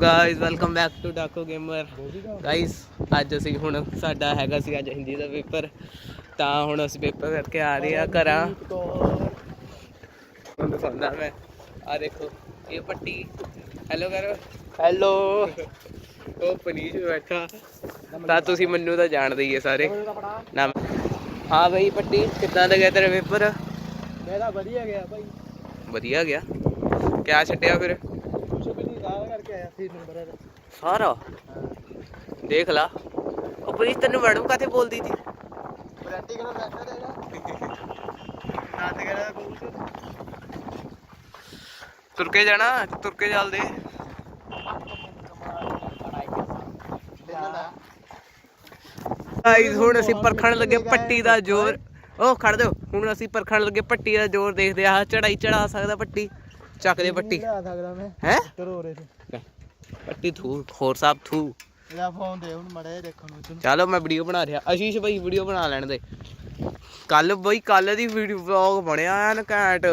Guys welcome back to Dako Gamer guys ਅੱਜ ਅਸੀਂ ਹੁਣ ਸਾਡਾ ਹੈਗਾ ਸੀ ਅੱਜ ਹਿੰਦੀ ਦਾ ਪੇਪਰ ਤਾਂ ਹੁਣ ਅਸੀਂ ਪੇਪਰ ਕਰਕੇ ਆ ਰਹੇ ਆ ਘਰਾਂ। ਤੁਹਾਨੂੰ ਦਿਖਾਉਂਦਾ ਮੈਂ। ਆ ਦੇਖੋ ਇਹ ਪੱਟੀ। ਹੈਲੋ ਕਰੋ ਹੈਲੋ ਉਹ ਪਨੀਸ਼ ਬੈਠਾ। ਤਾਂ ਤੁਸੀਂ ਮੈਨੂੰ ਤਾਂ ਜਾਣਦੇ ਹੀ ਆ ਸਾਰੇ। ਨਾਮ ਹਾਂ ਬਈ ਪੱਟੀ ਕਿੱਦਾਂ ਦਾ ਗਿਆ ਤੇਰਾ ਪੇਪਰ? ਮੇਰਾ ਵਧੀਆ ਗਿਆ ਭਾਈ ਵਧੀਆ ਗਿਆ। ਕਿਆ ਛੱਡਿਆ ਫਿਰ? ਆਇਆ ਸੀ ਨੰਬਰ ਸਾਰਾ ਦੇਖ ਲਾ ਉਹ ਪੁਲਿਸ ਤੈਨੂੰ ਮੈਡਮ ਕਾਤੇ ਬੋਲਦੀ ਸੀ ਪ੍ਰੈਕਟੀਕਲ ਬੈਠਾ ਦੇਗਾ ਨਾ ਤੇ ਕਰਾ ਕੋਈ ਤੁਰ ਕੇ ਜਾਣਾ ਤੁਰ ਕੇ ਚੱਲਦੇ ਗਾਈਸ ਹੁਣ ਅਸੀਂ ਪਰਖਣ ਲੱਗੇ ਪੱਟੀ ਦਾ ਜ਼ੋਰ ਉਹ ਖੜ ਦਿਓ ਹੁਣ ਅਸੀਂ ਪਰਖਣ ਲੱਗੇ ਪੱਟੀ ਦਾ ਜ਼ੋਰ ਦੇਖਦੇ ਆ ਚੜਾਈ ਚੜਾ ਸਕਦਾ ਪੱਟੀ ਚੱਕ ਦੇ ਪੱਟੀ ਆ ਸਕਦਾ ਮੈਂ ਹੈ ਤਰ ਹੋ ਰਹੇ ਸੀ ਪੱਟੀ ਥੂ ਖੋਰ ਸਾਹਿਬ ਥੂ। ਇਹਦਾ ਫੋਨ ਦੇ ਹੁਣ ਮੜੇ ਦੇਖਣ ਨੂੰ ਤੈਨੂੰ ਚਲੋ ਮੈਂ ਵੀਡੀਓ ਬਣਾ ਰਿਹਾ। ਆਸ਼ੀਸ਼ ਭਾਈ ਵੀਡੀਓ ਬਣਾ ਲੈਣ ਦੇ। ਕੱਲ ਬਈ ਕੱਲ ਦੀ ਵੀਡੀਓ ਵਲੌਗ ਬਣਿਆ ਐਨ ਘੈਂਟ।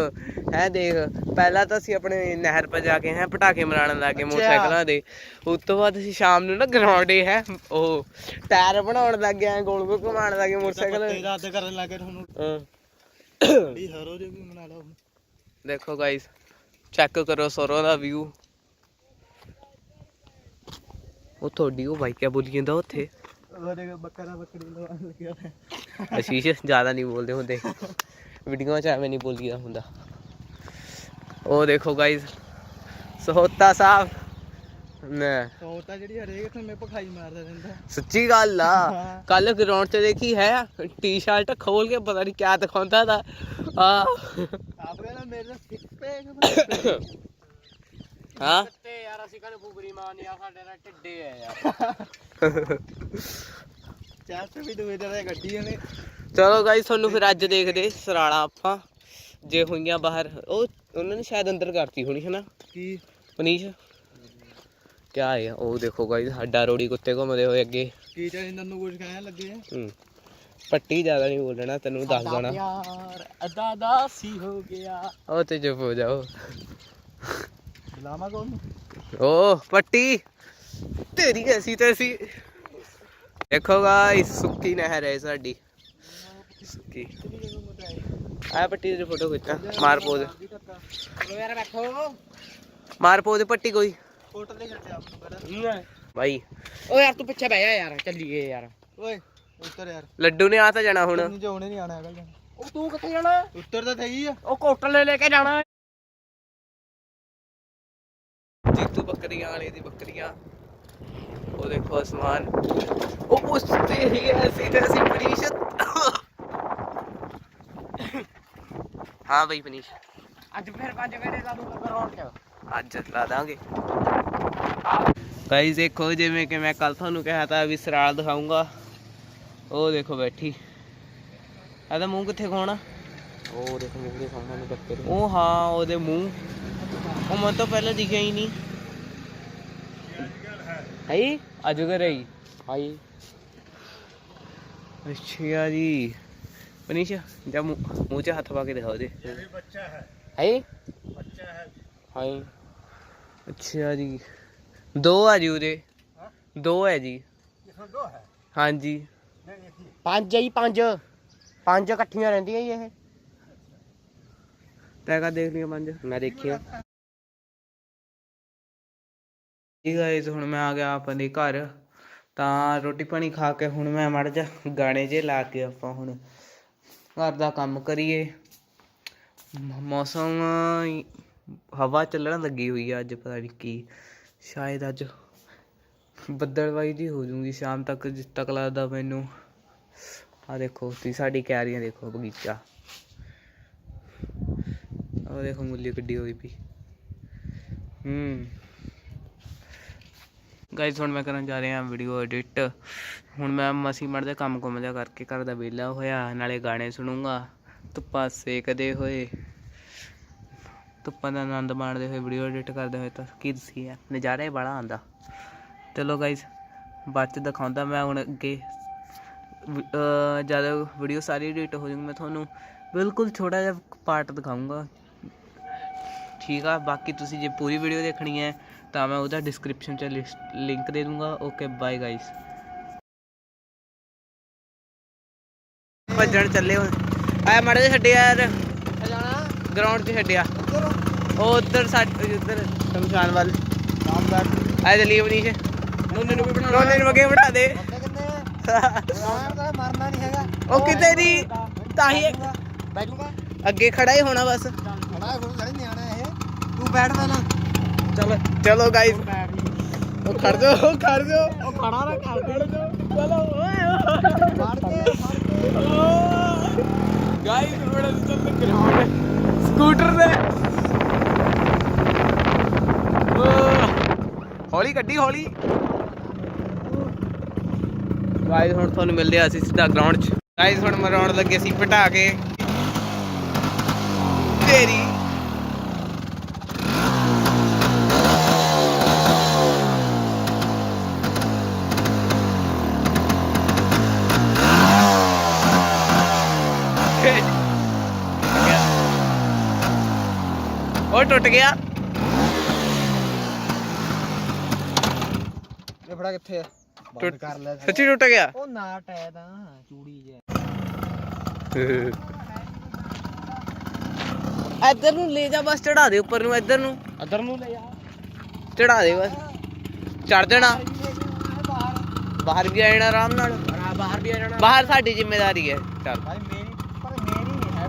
ਹੈ ਦੇਖ ਪਹਿਲਾਂ ਤਾਂ ਅਸੀਂ ਆਪਣੇ ਨਹਿਰ 'ਤੇ ਜਾ ਕੇ ਹੈ ਪਟਾਕੇ ਮਰਾਣ ਲੱਗੇ ਮੋਟਰਸਾਈਕਲਾਂ ਦੇ ਉਸ ਤੋਂ ਬਾਅਦ ਅਸੀਂ ਸ਼ਾਮ ਨੂੰ ਨਾ ਗਰਾਉਂਡੇ ਹੈ ਉਹ ਟਾਇਰ ਬਣਾਉਣ ਲੱਗ ਗਏ ਗੋਲ ਗੋਲ ਘੁਮਾਉਣ ਲੱਗੇ ਮੋਟਰਸਾਈਕਲ। ਪੱਤੇ ਰਾਤ ਕਰਨ ਲੱਗੇ ਤੁਹਾਨੂੰ। ਹਾਂ। ਬੜੀ ਹਰੋ ਦੇ ਵੀ ਮਨਾ ਲਾ ਹੁਣ ਦੇਖੋ ਗਾਇਸ ਚੈੱਕ ਕਰੋ ਸਰੋਂ ਦਾ ਵਿਊ ਉਹ ਤੁਹਾਡੀ ਉਹ ਬਾਈ ਕਿਆ ਬੋਲੀ ਜਾਂਦਾ ਉੱਥੇ ਉਹਦੇ ਬੱਕਰਾ ਬੱਕਰੀ ਲਵਾਉਣ ਲੱਗਿਆ ਹੋਇਆ। ਅਸ਼ੀਸ਼ ਜ਼ਿਆਦਾ ਨਹੀਂ ਬੋਲਦੇ ਹੁੰਦੇ। ਵੀਡੀਓ 'ਚ ਐਵੇਂ ਨਹੀਂ ਬੋਲੀਦਾ ਹੁੰਦਾ। ਉਹ ਦੇਖੋ ਗਾਇਸ ਸਹੋਤਾ ਸਾਹਿਬ। ਨੇ। ਉਹ ਤਾਂ ਜਿਹੜੀ ਹਰੇਕ ਤੇ ਮੈਂ ਭਖਾਈ ਮਾਰਦਾ ਰਹਿੰਦਾ। ਸੱਚੀ ਗੱਲ ਆ। ਕੱਲ ਗਰਾਊਂਡ 'ਚ ਦੇਖੀ ਹੈ ਟੀ-ਸ਼ਰਟ ਖੋਲ ਕੇ ਪਤਾ ਨਹੀਂ ਕਿਆ ਦਿਖਾਉਂਦਾ ਤਾ ਆ। ਆਪ ਕਹਿੰਦਾ ਮੇਰੇ ਨਾਲ ਸਿੱਖ ਪੇ ਹਾਂ? ਤੇ ਯਾਰ ਅਸੀਂ ਕਹਿੰਦੇ ਫੁਗਰੀ ਮਾਰਨੀ ਆ ਸਾਡੇ ਨਾਲ ਢਿੱਡੇ ਆ ਯਾਰ। ਚਾਰ ਤੇ ਵੀ ਦੂਏ ਦਿਨ ਗੱਡੀ ਨੇ ਚਲੋ ਗਾਇਸ ਤੁਹਾਨੂੰ ਫਿਰ ਅੱਜ ਦੇਖਦੇ ਸਰਾਲਾ ਆਪਾਂ ਜੇ ਹੋਈਆਂ ਬਾਹਰ। ਉਹ ਉਹਨਾਂ ਨੇ ਸ਼ਾਇਦ ਅੰਦਰ ਕਰਤੀ ਹੋਣੀ ਹੈ ਨਾ ਕੀ? ਪਨੀਸ਼? ਕਿਆ ਹੈ ਉਹ ਦੇਖੋ ਗਾਇਸ ਹੱਡਾ ਰੋੜੀ ਕੁੱਤੇ ਘੁੰਮਦੇ ਹੋਏ ਅੱਗੇ। ਕੀ ਚਾਹੀਦਾ ਨੂੰ ਕੁਝ ਕਹਿਣ ਲੱਗੇ? ਹੂੰ। ਪੱਟੀ ਜ਼ਿਆਦਾ ਨਹੀਂ ਬੋਲਣਾ ਤੈਨੂੰ ਦੱਸ ਦੇਣਾ। ਯਾਰ ਅੱਦਾ ਦਾ ਸੀ ਹੋ ਗਿਆ। ਉਹ ਤੇ ਚੁੱਪ ਹੋ ਜਾਓ। ਬੁਲਾਵਾ ਕੌਣ ਓ ਪੱਟੀ ਤੇਰੀ ਐਸੀ ਤੈਸੀ ਦੇਖੋ ਗਾਇਸ ਸੁੱਕੀ ਨਹਿਰ ਹੈ ਸਾਡੀ। ਸੁੱਕੀ। ਆ ਪੱਟੀ ਦੀ ਫੋਟੋ ਖਿੱਚਾਂ ਮਾਰ ਪੋਜ਼। ਚਲੋ ਯਾਰ ਬੈਠੋ ਮਾਰ ਪੋਜ਼ ਪੱਟੀ ਕੋਈ। ਫੋਟੋ ਨਹੀਂ ਛੱਡਿਆ ਬੜਾ ਭਾਈ ਓ ਯਾਰ ਤੂੰ ਪਿੱਛੇ ਬਹਿ ਜਾ ਯਾਰ ਚੱਲੀਏ ਯਾਰ। ਓਏ ਉੱਤਰ ਯਾਰ। ਲੱਡੂ ਨੇ ਆ ਤਾਂ ਜਾਣਾ ਹੁਣ। ਤੈਨੂੰ ਜੋ ਨਹੀਂ ਆਣਾ ਹੈਗਾ। ਉਹ ਤੂੰ ਕਿੱਥੇ ਜਾਣਾ? ਉੱਤਰ ਤਾਂ ਸਹੀ ਆ। ਉਹ ਕੋਟਲ ਲੈ ਲੈ ਕੇ ਜਾਣਾ। ਜੀਤੂ ਬੱਕਰੀਆਂ ਵਾਲੇ ਦੀ ਬੱਕਰੀਆਂ। ਉਹ ਦੇਖੋ ਅਸਮਾਨ। ਉਹ ਉਸ ਤੇ ਹੀ ਐਸੀ ਤੈਸੀ ਪਨੀਸ਼। ਹਾਂ ਬਈ ਪਨੀਸ਼। ਅੱਜ ਫਿਰ ਪੰਜ ਘੰਟੇ ਲਾ ਦੂੰਗਾ ਗਰਾਊਂਡ 'ਚ ਅੱਜ ਲਾ ਦਾਂਗੇ। ਗਾਈਸ ਦੇਖੋ ਜਿਵੇਂ ਕਿ ਮੈਂ ਕੱਲ ਤੁਹਾਨੂੰ ਕਿਹਾ ਤਾਂ ਵੀ ਸਰਾਲ ਦਿਖਾਉਂਗਾ ਉਹ ਦੇਖੋ ਬੈਠੀ। ਇਹਦਾ ਮੂੰਹ ਕਿੱਥੇ ਖੋਣਾ? ਉਹ ਦੇਖ ਮੇਰੇ ਸਾਹਮਣੇ ਬੱਕਰੇ ਉਹ ਹਾਂ ਉਹਦੇ ਮੂੰਹ। ਉਹ ਮਨ ਤੋਂ ਪਹਿਲਾਂ ਦਿਖਿਆ ਹੀ ਨਹੀਂ। ਹੈ ਅਜਗਰ ਹੈ ਹਾਈ ਅੱਛਾ ਜੀ। ਮਨੀਸ਼ ਜਾ ਮੂੰਹ 'ਚ ਹੱਥ ਪਾ ਕੇ ਦਿਖਾਓ ਦੇ ਹੈ। ਹਾਈ ਅੱਛਾ ਜੀ। ਦੋ ਆ ਜੀ ਉਹਦੇ ਹਾਂ? ਦੋ ਹੈ ਜੀ। ਦੋ ਹੈ? ਹਾਂਜੀ ਪੰਜ ਹੈ ਜੀ ਪੰਜ। ਪੰਜ ਇਕੱਠੀਆਂ ਰਹਿੰਦੀਆਂ ਜੀ ਇਹ। ਤੈਂ ਕਾ ਦੇਖ ਲਿਆ ਪੰਜ? ਮੈਂ ਦੇਖਿਆ। ਜੀ ਗਾਇਸ ਹੁਣ ਮੈਂ ਆ ਗਿਆ ਆਪਣੇ ਘਰ। ਤਾਂ ਰੋਟੀ ਪਾਣੀ ਖਾ ਕੇ ਹੁਣ ਮੈਂ ਮੜ ਜਾ ਗਾਣੇ ਜੇ ਲਾ ਕੇ ਆਪਾਂ ਹੁਣ ਘਰ ਦਾ ਕੰਮ ਕਰੀਏ। ਮੌਸਮ, ਹਵਾ ਚੱਲਣ ਲੱਗੀ ਹੋਈ ਆ ਅੱਜ, ਪਤਾ ਨਹੀਂ ਕੀ। ਸ਼ਾਇਦ ਅੱਜ ਬੱਦਲਵਾਈ ਜੀ ਹੋ ਜੂਗੀ, ਸ਼ਾਮ ਤੱਕ ਜਿੱਦ ਤੱਕ ਲੱਗਦਾ ਮੈਨੂੰ। ਆ ਦੇਖੋ, ਤੁਸੀਂ ਸਾਡੀ ਕੈਰੀਆਂ ਦੇਖੋ, ਬਗੀਚਾ। ਉਹ ਦੇਖੋ, ਮੁੱਲੀ ਕੱਢੀ ਹੋਈ ਵੀ ਹੂੰ। ਗਾਇਸ ਹੁਣ ਮੈਂ ਕਰਨ ਜਾ ਰਿਹਾ ਵੀਡੀਓ ਐਡਿਟ ਹੁਣ ਮੈਂ ਮਸੀ ਮੜ ਦੇ ਕੰਮ ਕੁੰਮ ਜਿਹਾ ਕਰਕੇ ਘਰ ਦਾ ਵਿਹਲਾ ਹੋਇਆ, ਨਾਲੇ ਗਾਣੇ ਸੁਣੂੰਗਾ। ਧੁੱਪਾਂ ਸੇਕਦੇ ਹੋਏ। ਧੁੱਪਾਂ ਦਾ ਆਨੰਦ ਮਾਣਦੇ ਹੋਏ ਵੀਡੀਓ ਐਡਿਟ ਕਰਦੇ ਹੋਏ ਤਾਂ ਕੀ ਦੱਸੀ ਹੈ ਨਜ਼ਾਰਾ ਹੀ ਬੜਾ ਆਉਂਦਾ। ਚਲੋ ਗਾਇਸ ਬਾਅਦ ਚ ਦਿਖਾਉਂਦਾ ਮੈਂ ਹੁਣ ਅੱਗੇ। ਜਦੋਂ ਵੀਡੀਓ ਸਾਰੀ ਐਡਿਟ ਹੋ ਜਾਊਗੀ, ਮੈਂ ਤੁਹਾਨੂੰ ਬਿਲਕੁਲ ਛੋਟਾ ਜਿਹਾ ਪਾਰਟ ਦਿਖਾਊਂਗਾ। ਠੀਕ ਆ, ਬਾਕੀ ਤੁਸੀਂ ਜੇ ਪੂਰੀ ਵੀਡੀਓ ਦੇਖਣੀ ਹੈ ਤਾਂ ਮੈਂ ਉਹਦਾ ਡਿਸਕ੍ਰਿਪਸ਼ਨ 'ਚ ਲਿੰਕ ਦੇ ਦੂੰਗਾ। ਓਕੇ ਬਾਏ ਗਾਇਸ ਭੱਜਣ ਚੱਲੇ ਹੁਣ। ਆਇਆ ਮਾੜੇ ਜਿਹਾ ਛੱਡਿਆ ਯਾਰ। ਜਾਣਾ? ਗਰਾਊਂਡ 'ਚ ਛੱਡਿਆ। ਉੱਧਰ ਉਹ ਉਧਰ ਸਾਡੇ ਉਧਰ ਸ਼ਮਸ਼ਾਨ ਵੱਲ। ਆਏ ਚੱਲੀਏ ਮਨੀਸ਼। ਨੋਨੇ ਨੂੰ ਵੀ ਬਣਾ ਰੋਲੇ ਨੂੰ ਅੱਗੇ ਬਿਠਾ ਦੇ। ਮਰਨਾ ਨਹੀਂ ਹੈਗਾ। ਉਹ ਕਿਤੇ ਨਹੀਂ ਤਾਂ ਹੀ ਬੈਠੂਗਾ। ਅੱਗੇ ਖੜਾ ਹੀ ਹੋਣਾ ਬਸ। ਖੜਾ ਹੈ ਕੋਈ ਨਿਆਣਾ ਇਹ। ਤੂੰ ਬੈਠ ਪਹਿਲਾਂ। ਚੱਲ ਚਲੋ ਗਾਇਸ ਉਹ ਖੜ ਜਾ ਉਹ ਖੜ ਜਾ ਉਹ ਖੜਾ ਨਾ ਕਰ ਦੇ। ਚਲੋ ਓਏ ਫੜ ਕੇ ਗਾਇਸ ਬੜਾ ਚੱਲ ਗਰਾਊਂਡ। ਸਕੂਟਰ ਦੇ ਹੌਲੀ ਗੱਡੀ ਹੌਲੀ। ਗਾਇਸ ਹੁਣ ਤੁਹਾਨੂੰ ਮਿਲਦੇ ਆ ਅਸੀਂ ਸਿੱਧਾ ਗਰਾਊਂਡ 'ਚ। ਗਾਇਸ ਹੁਣ ਮਰਾਉਣ ਲੱਗੇ ਸੀ ਪਟਾ ਕੇ ਤੇਰੀ ਉਹ ਟੁੱਟ ਗਿਆ। ਇਹ ਫੜਾ ਕਿੱਥੇ ਆ? ਟੁੱਟ- ਕਰ ਲੈ ਸੱਚੀ ਟੁੱਟ ਗਿਆ? ਉਹ ਨਾਟ ਹੈ ਤਾਂ ਚੂੜੀ ਜੇ। ਇੱਧਰ ਨੂੰ ਲੈ ਜਾ ਬਸ ਚੜਾ ਦੇ ਉੱਪਰ ਨੂੰ ਇੱਧਰ ਨੂੰ। ਅਦਰ ਨੂੰ ਲੈ ਜਾ। ਚੜਾ ਦੇ ਬਸ। ਚੜ ਜਾਣਾ। ਬਾਹਰ ਬਾਹਰ ਵੀ ਆ ਜਾਣਾ ਆਰਾਮ ਨਾਲ। ਆ ਬਾਹਰ ਵੀ ਆ ਜਾਣਾ। ਬਾਹਰ ਸਾਡੀ ਜ਼ਿੰਮੇਵਾਰੀ ਹੈ। ਚੱਲ। ਭਾਈ ਮੇਰੀ ਪਰ ਮੇਰੀ ਨਹੀਂ ਹੈ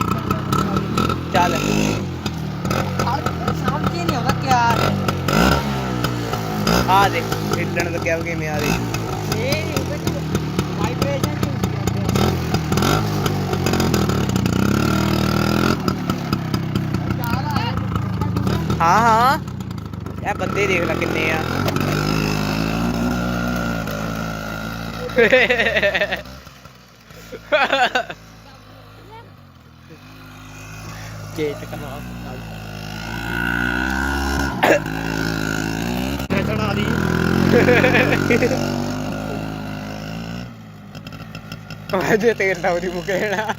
ਚੱਲ। ਹੈ ਆ ਦੇ ਹਿੱਲਣ ਲੱਗਿਆ ਵਾ ਕਿਵੇਂ ਆ ਦੇ ਇਹ ਨਹੀਂ ਵਾਈਬ੍ਰੇਸ਼ਨ ਹਾਂ ਹਾਂ। ਇਹ ਬੰਦੇ ਦੇਖ ਲੈ ਕਿੰਨੇ ਆ। ਚੇਤ ਚੜਾ ਦੀ ਅਜੇ ਤੇਲ ਤਾਂ ਉਹਦੀ ਮੁਕੇਣਾ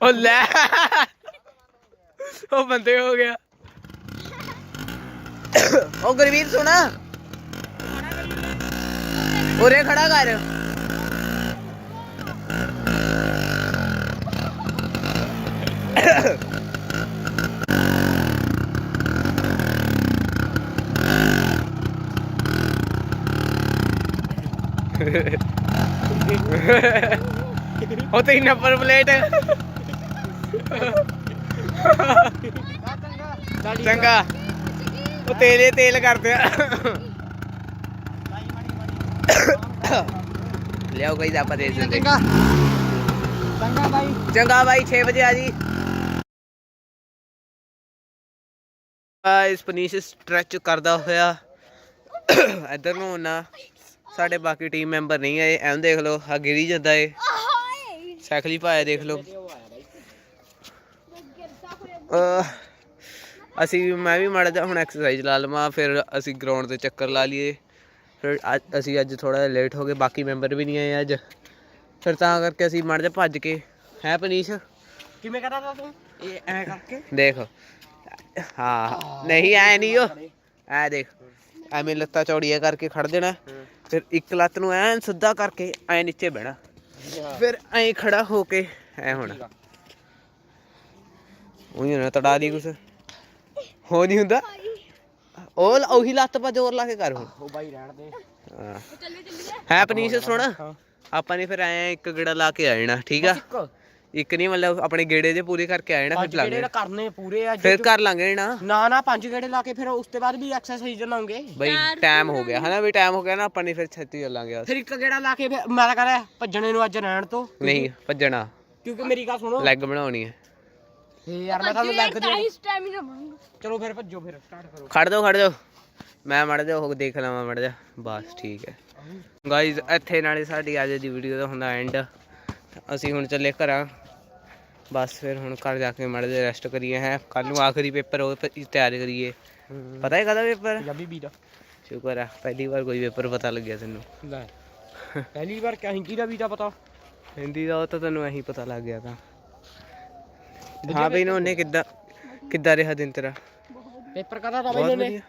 ਉਹ ਲੈ ਉਹ ਬੰਦੇ ਹੋ ਗਿਆ ਉਹ ਗੁਰਵੀਰ ਸੁਣਾ ਉਰੇ ਖੜਾ ਕਰ ਉਹ ਤੇ ਨੰਬਰ ਪਲੇਟ ਚੰਗਾ। ਉਹ ਤੇਲੇ ਤੇਲ ਕਰਦੇ ਆ। ਲਿਆਓ ਗਈ ਆਪਾਂ ਦੇ ਦਿੰਦੇ। ਚੰਗਾ। ਚੰਗਾ ਬਾਈ। ਚੰਗਾ ਬਾਈ 6 ਵਜੇ ਆ ਜੀ। ਗਾਇਸ ਪਨੀਸ਼ ਸਟ੍ਰੈਚ ਕਰਦਾ ਹੋਇਆ। ਇੱਧਰ ਨੂੰ ਨਾ। ਸਾਡੇ ਬਾਕੀ ਟੀਮ ਮੈਂਬਰ ਨਹੀਂ ਆਏ ਐਂ ਦੇਖ ਲਓ ਆ ਗਿਰੀ ਜਾਂਦਾ ਏ। ਸਾਈਕਲ ਹੀ ਪਾਇਆ ਦੇਖ ਲਓ। ਅਸੀਂ ਮੈਂ ਵੀ ਮਾੜਾ ਜਿਹਾ ਹੁਣ ਐਕਸਰਸਾਈਜ਼ ਲਾ ਲਵਾਂ ਫਿਰ ਅਸੀਂ ਗਰਾਊਂਡ ਤੇ ਚੱਕਰ ਲਾ ਲਈਏ। ਫਿਰ ਅਸੀਂ ਅੱਜ ਥੋੜਾ ਜਿਹਾ ਲੇਟ ਹੋ ਗਏ ਬਾਕੀ ਮੈਂਬਰ ਵੀ ਨਹੀਂ ਆਏ ਅੱਜ। ਫਿਰ ਤਾਂ ਕਰਕੇ ਅਸੀਂ ਮਾੜਾ ਜਿਹਾ ਭੱਜ ਕੇ ਹੈ ਪਨੀਸ਼? ਕਿਵੇਂ ਕਰਦਾ ਤੂੰ ਇਹ ਐ ਕਰਕੇ? ਦੇਖ। ਹਾਂ ਨਹੀਂ ਐ ਨਹੀਂ ਉਹ। ਐ ਦੇਖ ਐਵੇਂ ਲੱਤਾਂ ਚੌੜੀਆਂ ਕਰਕੇ ਖੜ ਦੇਣਾ ਫਿਰ ਇੱਕ ਲੱਤ ਨੂੰ ਐਨ ਸਿੱਧਾ ਕਰਕੇ ਐ ਨੀਚੇ ਬਹਿਣਾ। ਫਿਰ ਐ ਖੜਾ ਹੋ ਕੇ ਐ ਹੋਣਾ। ਉਹੀ ਨਾ ਤੜਾ ਦੀ ਕੁਛ। ਹੋ ਨਹੀਂ ਹੁੰਦਾ। ਉਹ ਉਹੀ ਲੱਤ ਪਾ ਜ਼ੋਰ ਲਾ ਕੇ ਕਰ ਹੁਣ। ਉਹ ਬਾਈ ਰਹਿਣ ਦੇ। ਹਾਂ। ਹੈ ਪਨੀਸ਼ ਸੁਣ ਆਪਾਂ ਨੇ ਫਿਰ ਐ ਇੱਕ ਗੇੜਾ ਲਾ ਕੇ ਆ ਜਾਣਾ ਠੀਕ ਆ? ਇੱਕ ਨਹੀਂ ਮਤਲਬ ਆਪਣੇ ਗੇੜੇ ਜੇ ਪੂਰੇ ਕਰਕੇ ਆ ਜਾਣਾ ਪੰਜ ਫਿਰ ਲਾਂਗੇ ਗੇੜੇ ਕਰਨੇ ਪੂਰੇ ਆ ਫਿਰ ਕਰ ਲਾਂਗੇ ਨਾ। ਨਾ ਨਾ ਪੰਜ ਗੇੜੇ ਲਾ ਕੇ ਫਿਰ ਉਸ ਤੋਂ ਬਾਅਦ ਵੀ ਐਕਸਰਸਾਈਜ਼ ਲਾਉਂਗੇ ਬਈ ਟਾਈਮ ਹੋ ਗਿਆ ਹਨਾ ਵੀ ਟਾਈਮ ਹੋ ਗਿਆ ਨਾ ਆਪਾਂ ਨੇ ਫਿਰ ਛੇਤੀ ਚੱਲਾਂਗੇ ਬਸ। ਫਿਰ ਇੱਕ ਗੇੜਾ ਲਾ ਕੇ ਫਿਰ ਮੈਂ ਤਾਂ ਕਹਿੰਦਾ ਭੱਜਣੇ ਨੂੰ ਅੱਜ ਰਹਿਣ ਤੋਂ। ਨਹੀਂ ਭੱਜਣਾ। ਕਿਉਂਕਿ ਮੇਰੀ ਗੱਲ ਸੁਣੋ। ਲੈਗ ਬਣਾਉਣੀ ਹੈ। ਫੇ ਯਾਰ ਮੈਂ ਤੁਹਾਨੂੰ ਲੱਗ ਦੇ ਚਲੋ ਫਿਰ ਭੱਜੋ ਫਿਰ ਸਟਾਰਟ ਕਰੋ। ਖੜ ਜਾਓ ਖੜ ਜਾਓ। ਮੈਂ ਮੜ ਜਾ ਉਹ ਦੇਖ ਲਵਾਂ ਮੜ ਜਾ। ਬਸ ਠੀਕ ਹੈ। ਗਾਇਜ਼ ਇੱਥੇ ਨਾਲੇ ਸਾਡੀ ਅੱਜ ਦੀ ਵੀਡੀਓ ਦਾ ਹੁੰਦਾ ਐਂਡ ਅਸੀਂ ਹੁਣ ਚੱਲੇ ਘਰਾਂ। ਬਸ ਫਿਰ ਹੁਣ ਘਰ ਜਾ ਕੇ ਮੜ ਜਾ ਰੈਸਟ ਕਰੀਏ ਹੈ। ਕੱਲ ਨੂੰ ਆਖਰੀ ਪੇਪਰ ਉਹ ਤਿਆਰ ਕਰੀਏ। ਪਤਾ ਹੈ ਕਦਾ ਪੇਪਰ ਪੰਜਾਬੀ ਵੀ ਦਾ ਸ਼ੁਕਰ ਆ ਪਹਿਲੀ ਵਾਰ ਕੋਈ ਪੇਪਰ ਪਤਾ ਲੱਗਿਆ ਤੈਨੂੰ। ਲੈ ਪਹਿਲੀ ਵਾਰ ਕਿਆ ਹਿੰਦੀ ਦਾ ਵੀ ਤਾਂ ਪਤਾ? ਹਿੰਦੀ ਦਾ ਉਹ ਤਾਂ ਤੈਨੂੰ ਇਹੀ ਪਤਾ ਲੱਗ ਗਿਆ ਤਾਂ। ਹਾਂ ਬਈ ਉਹਨੇ ਕਿੱਦਾਂ ਕਿੱਦਾਂ ਰਿਹਾ ਦਿਨ ਤੇਰਾ? ਪੇਪਰ ਕਦਾ ਦਾ ਬਹੁਤ ਵਧੀਆ।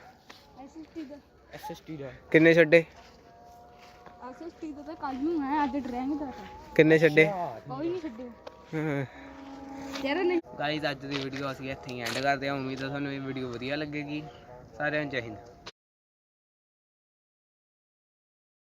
ਐਸਐਸਟੀ ਦਾ। ਐਸਐਸਟੀ ਦਾ। ਕਿੰਨੇ ਛੱਡੇ? ਐਸਐਸਟੀ ਦਾ ਤਾਂ ਕੱਲ ਨੂੰ ਹੈ ਅੱਜ ਡਰਾਇੰਗ ਦਾ ਤਾਂ। ਕਿੰਨੇ ਛੱਡੇ? ਕੋਈ ਨਹੀਂ ਛੱਡਿਆ ਹਾਂ। ਯਾਰ ਨਹੀਂ ਗਾਈਜ਼ ਅੱਜ ਦੀ ਵੀਡੀਓ ਅਸੀਂ ਇੱਥੇ ਹੀ ਐਂਡ ਕਰਦੇ ਹਾਂ। ਉਮੀਦ ਹੈ ਤੁਹਾਨੂੰ ਇਹ ਵੀਡੀਓ ਵਧੀਆ ਲੱਗੇਗੀ। ਸਾਰਿਆਂ ਨੂੰ ਚਾਹੀਦਾ